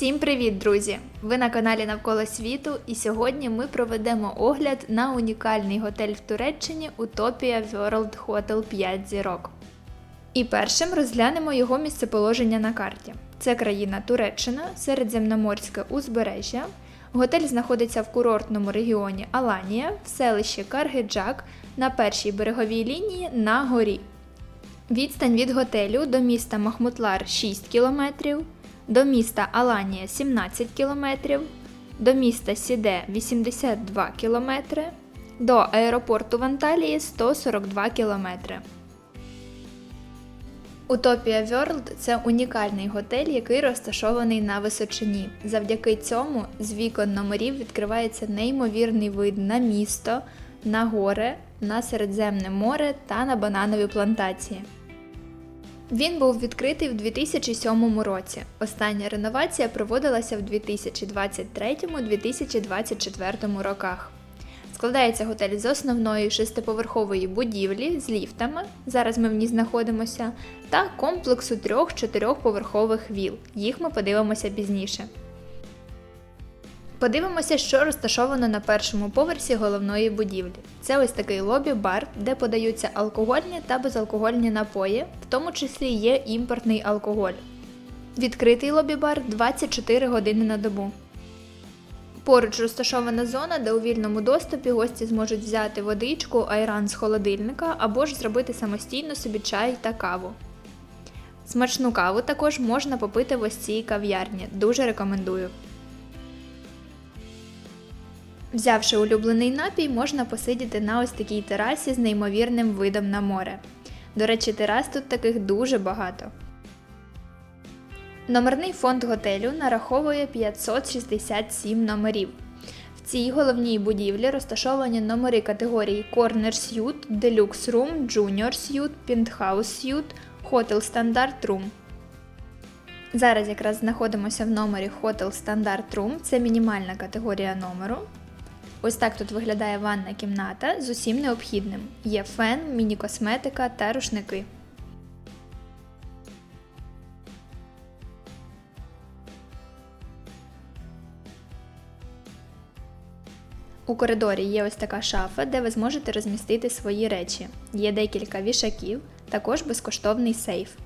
Всім привіт, друзі! Ви на каналі Навколо світу, і сьогодні ми проведемо огляд на унікальний готель в Туреччині Utopia World Hotel 5 зірок. І першим розглянемо його місцеположення на карті. Це країна Туреччина, середземноморське узбережжя. Готель знаходиться в курортному регіоні Аланія в селищі Каргеджак на першій береговій лінії на горі. Відстань від готелю до міста Махмутлар 6 км, до міста Аланія 17 км, до міста Сіде 82 км, до аеропорту в Анталії 142 км. Утопія World – це унікальний готель, який розташований на височині. Завдяки цьому з вікон номерів відкривається неймовірний вид на місто, на гори, на Середземне море та на бананові плантації. Він був відкритий в 2007 році. Остання реновація проводилася в 2023-2024 роках. Складається готель з основної шестиповерхової будівлі з ліфтами, зараз ми в ній знаходимося, та комплексу трьох-чотирьохповерхових віл. Їх ми подивимося пізніше. Подивимося, що розташовано на першому поверсі головної будівлі. Це ось такий лобі-бар, де подаються алкогольні та безалкогольні напої, в тому числі є імпортний алкоголь. Відкритий лобі-бар 24 години на добу. Поруч розташована зона, де у вільному доступі гості зможуть взяти водичку, айран з холодильника або ж зробити самостійно собі чай та каву. Смачну каву також можна попити в ось цій кав'ярні. Дуже рекомендую. Взявши улюблений напій, можна посидіти на ось такій терасі з неймовірним видом на море. До речі, терас тут таких дуже багато. Номерний фонд готелю нараховує 567 номерів. В цій головній будівлі розташовані номери категорії Corner Suite, Deluxe Room, Junior Suite, Penthouse Suite, Hotel Standard Room. Зараз якраз знаходимося в номері Hotel Standard Room, це мінімальна категорія номеру. Ось так тут виглядає ванна кімната з усім необхідним. Є фен, міні-косметика та рушники. У коридорі є ось така шафа, де ви зможете розмістити свої речі. Є декілька вішаків, також безкоштовний сейф.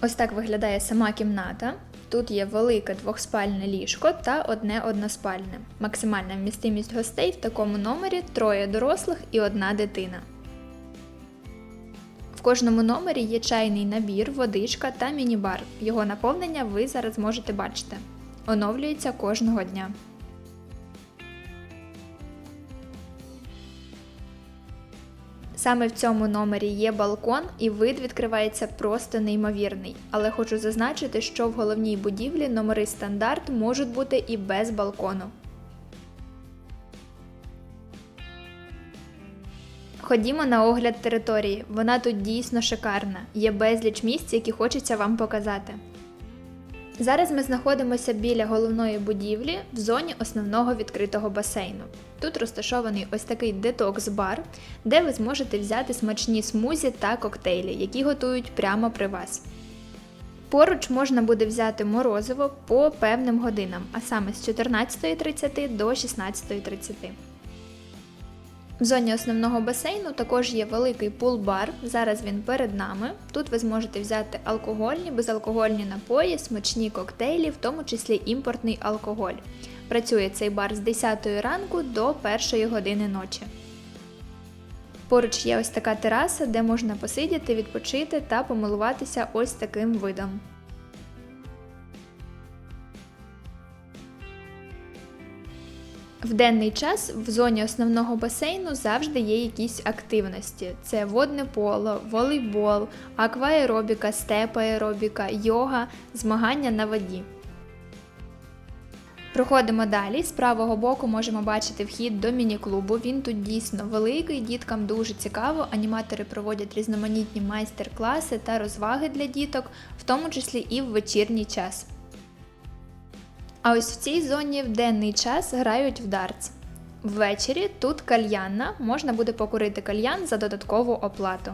Ось так виглядає сама кімната. Тут є велике двохспальне ліжко та одне односпальне. Максимальна вмістимість гостей в такому номері троє дорослих і одна дитина. В кожному номері є чайний набір, водичка та міні-бар. Його наповнення ви зараз можете бачити. Оновлюється кожного дня. Саме в цьому номері є балкон і вид відкривається просто неймовірний. Але хочу зазначити, що в головній будівлі номери стандарт можуть бути і без балкону. Ходімо на огляд території. Вона тут дійсно шикарна. Є безліч місць, які хочеться вам показати. Зараз ми знаходимося біля головної будівлі в зоні основного відкритого басейну. Тут розташований ось такий детокс-бар, де ви зможете взяти смачні смузі та коктейлі, які готують прямо при вас. Поруч можна буде взяти морозиво по певним годинам, а саме з 14.30 до 16.30. В зоні основного басейну також є великий пул-бар, зараз він перед нами. Тут ви зможете взяти алкогольні, безалкогольні напої, смачні коктейлі, в тому числі імпортний алкоголь. Працює цей бар з 10 ранку до 1 години ночі. Поруч є ось така тераса, де можна посидіти, відпочити та помилуватися ось таким видом. В денний час в зоні основного басейну завжди є якісь активності: це водне поло, волейбол, акваеробіка, степ-аеробіка, йога, змагання на воді. Проходимо далі. З правого боку можемо бачити вхід до міні-клубу. Він тут дійсно великий, діткам дуже цікаво. Аніматори проводять різноманітні майстер-класи та розваги для діток, в тому числі і в вечірній час. А ось в цій зоні в денний час грають в дартс. Ввечері тут кальянна, можна буде покурити кальян за додаткову оплату.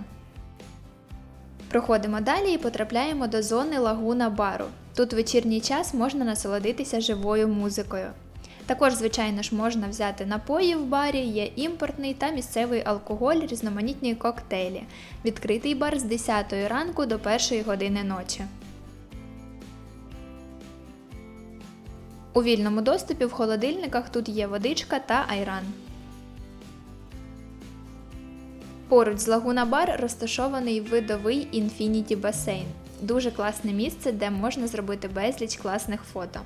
Проходимо далі і потрапляємо до зони лагуна бару. Тут вечірній час можна насолодитися живою музикою. Також, звичайно ж, можна взяти напої в барі, є імпортний та місцевий алкоголь, різноманітні коктейлі. Відкритий бар з 10 ранку до 1 години ночі. У вільному доступі в холодильниках тут є водичка та айран. Поруч з Лагуна Бар розташований видовий інфініті басейн. Дуже класне місце, де можна зробити безліч класних фото.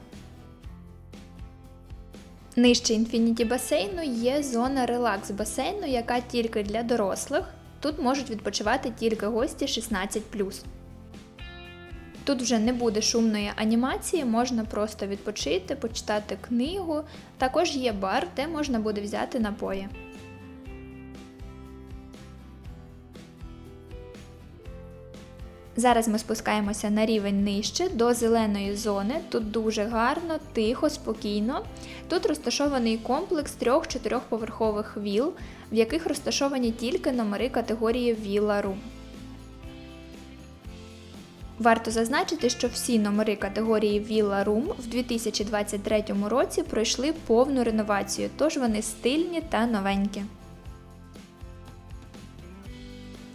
Нижче інфініті басейну є зона релакс басейну, яка тільки для дорослих. Тут можуть відпочивати тільки гості 16. Тут вже не буде шумної анімації, можна просто відпочити, почитати книгу. Також є бар, де можна буде взяти напої. Зараз ми спускаємося на рівень нижче до зеленої зони. Тут дуже гарно, тихо, спокійно. Тут розташований комплекс трьох-чотирьохповерхових віл, в яких розташовані тільки номери категорії Villa Варто зазначити, що всі номери категорії Villa Room в 2023 році пройшли повну реновацію, тож вони стильні та новенькі.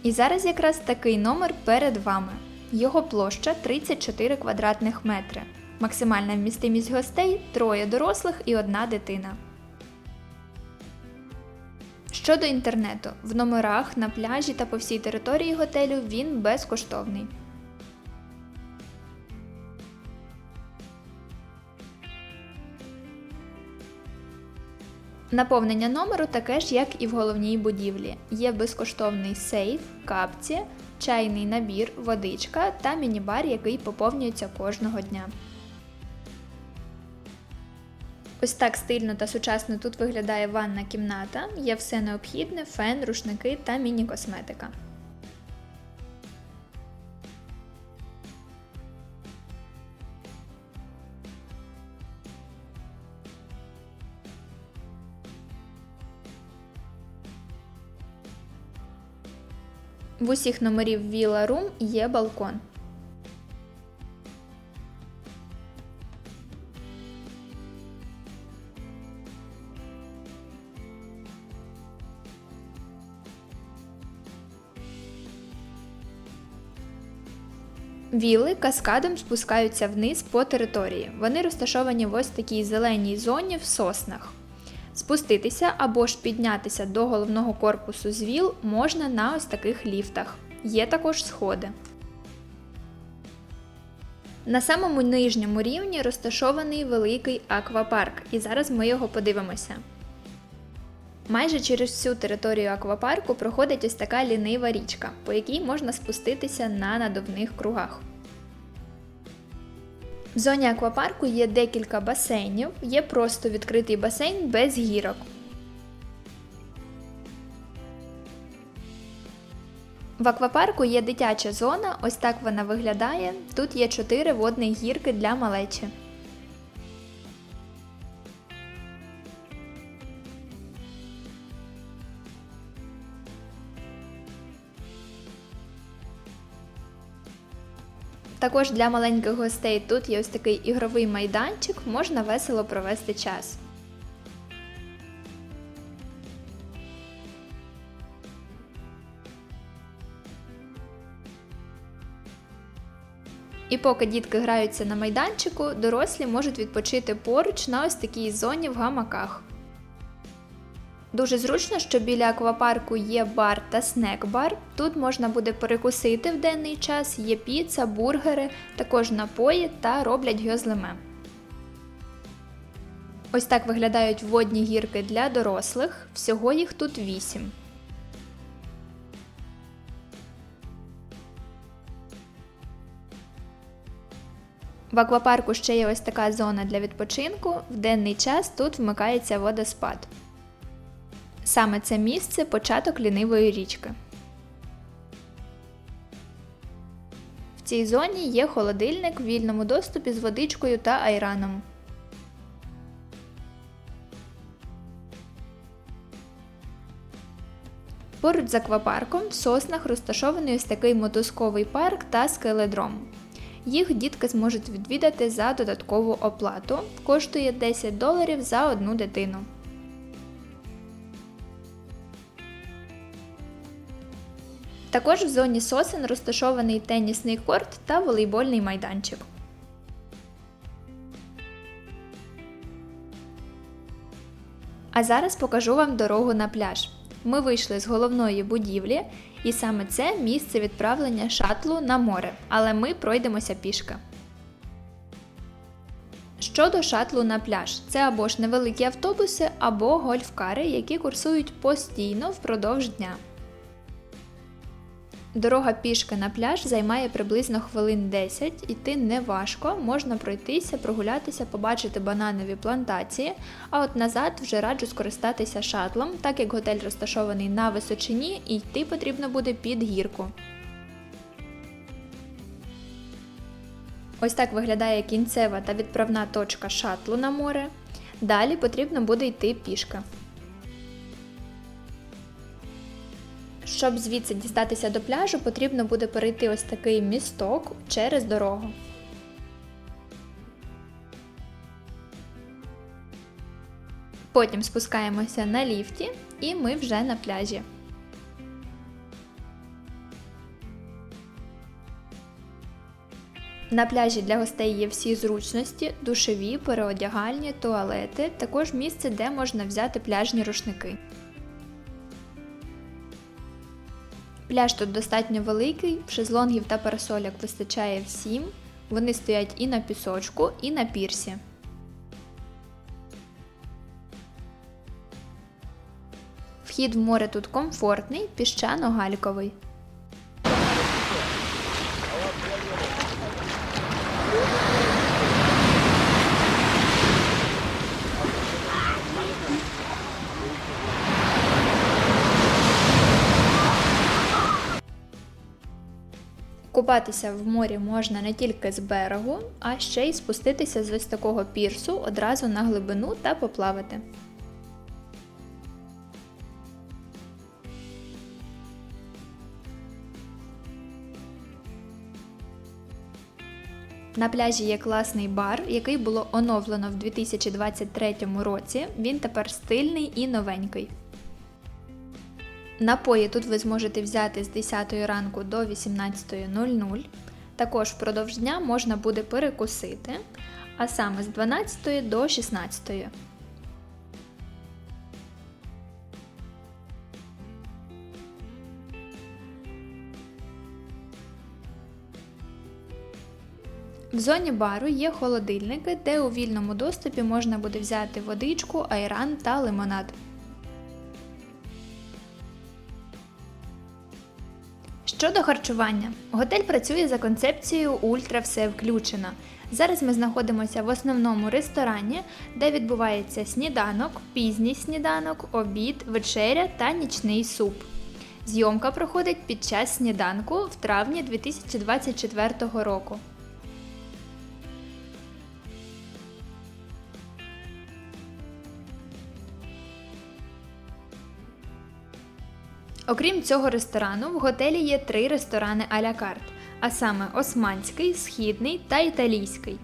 І зараз якраз такий номер перед вами. Його площа 34 квадратних метри. Максимальна вмістимість гостей троє дорослих і одна дитина. Щодо інтернету, в номерах, на пляжі та по всій території готелю він безкоштовний. Наповнення номеру таке ж, як і в головній будівлі. Є безкоштовний сейф, капці, чайний набір, водичка та міні-бар, який поповнюється кожного дня. Ось так стильно та сучасно тут виглядає ванна кімната, є все необхідне, фен, рушники та міні-косметика. В усіх номерів Villa Room є балкон. Віли каскадом спускаються вниз по території. Вони розташовані в ось такій зеленій зоні в соснах. Спуститися або ж піднятися до головного корпусу з віл можна на ось таких ліфтах. Є також сходи. На самому нижньому рівні розташований великий аквапарк, і зараз ми його подивимося. Майже через всю територію аквапарку проходить ось така лінива річка, по якій можна спуститися на надувних кругах. В зоні аквапарку є декілька басейнів, є просто відкритий басейн без гірок. В аквапарку є дитяча зона, ось так вона виглядає. Тут є 4 водних гірки для малечі. Також для маленьких гостей тут є ось такий ігровий майданчик, можна весело провести час. І поки дітки граються на майданчику, дорослі можуть відпочити поруч на ось такій зоні в гамаках. Дуже зручно, що біля аквапарку є бар та снек-бар. Тут можна буде перекусити в денний час, є піца, бургери, також напої та роблять гьозлеме. Ось так виглядають водні гірки для дорослих, всього їх тут 8. В аквапарку ще є ось така зона для відпочинку. В денний час тут вмикається водоспад. Саме це місце початок лінивої річки. В цій зоні є холодильник в вільному доступі з водичкою та айраном. Поруч з аквапарком в соснах розташований ось такий мотузковий парк та скеледром. Їх дітки зможуть відвідати за додаткову оплату. Коштує 10 доларів за одну дитину. Також в зоні сосен розташований тенісний корт та волейбольний майданчик. А зараз покажу вам дорогу на пляж. Ми вийшли з головної будівлі, і саме це місце відправлення шатлу на море, але ми пройдемося пішки. Щодо шатлу на пляж, це або ж невеликі автобуси, або гольфкари, які курсують постійно впродовж дня. Дорога пішки на пляж займає приблизно хвилин 10, іти не важко, можна пройтися, прогулятися, побачити бананові плантації, а от назад вже раджу скористатися шатлом, так як готель розташований на височині і йти потрібно буде під гірку. Ось так виглядає кінцева та відправна точка шатлу на море. Далі потрібно буде йти пішки. Щоб звідси дістатися до пляжу, потрібно буде перейти ось такий місток через дорогу. Потім спускаємося на ліфті і ми вже на пляжі. На пляжі для гостей є всі зручності, душові, переодягальні, туалети, також місце, де можна взяти пляжні рушники. Пляж тут достатньо великий, шезлонгів та парасоляк вистачає всім. Вони стоять і на пісочку, і на пірсі. Вхід в море тут комфортний, піщано-гальковий. Купатися в морі можна не тільки з берегу, а ще й спуститися з ось такого пірсу одразу на глибину та поплавати. На пляжі є класний бар, який було оновлено в 2023 році. Він тепер стильний і новенький. Напої тут ви зможете взяти з 10 ранку до 18.00. Також впродовж дня можна буде перекусити, а саме з 12 до 16. В зоні бару є холодильники, де у вільному доступі можна буде взяти водичку, айран та лимонад. Щодо харчування, готель працює за концепцією Ультра все включено. Зараз ми знаходимося в основному ресторані, де відбувається сніданок, пізній сніданок, обід, вечеря та нічний суп. Зйомка проходить під час сніданку в травні 2024 року. Окрім цього ресторану, в готелі є три ресторани а-ля а саме османський, східний та італійський.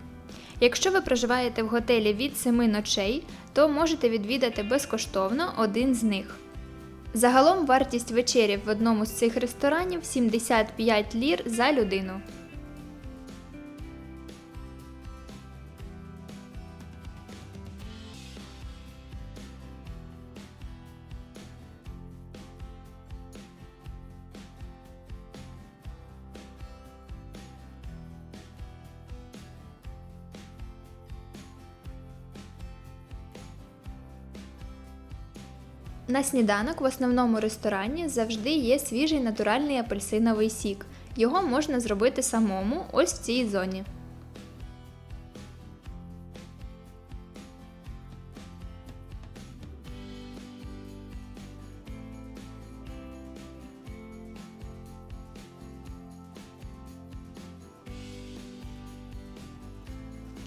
Якщо ви проживаєте в готелі від 7 ночей, то можете відвідати безкоштовно один з них. Загалом вартість вечерів в одному з цих ресторанів 75 лір за людину. На сніданок в основному ресторані завжди є свіжий натуральний апельсиновий сік. Його можна зробити самому ось в цій зоні.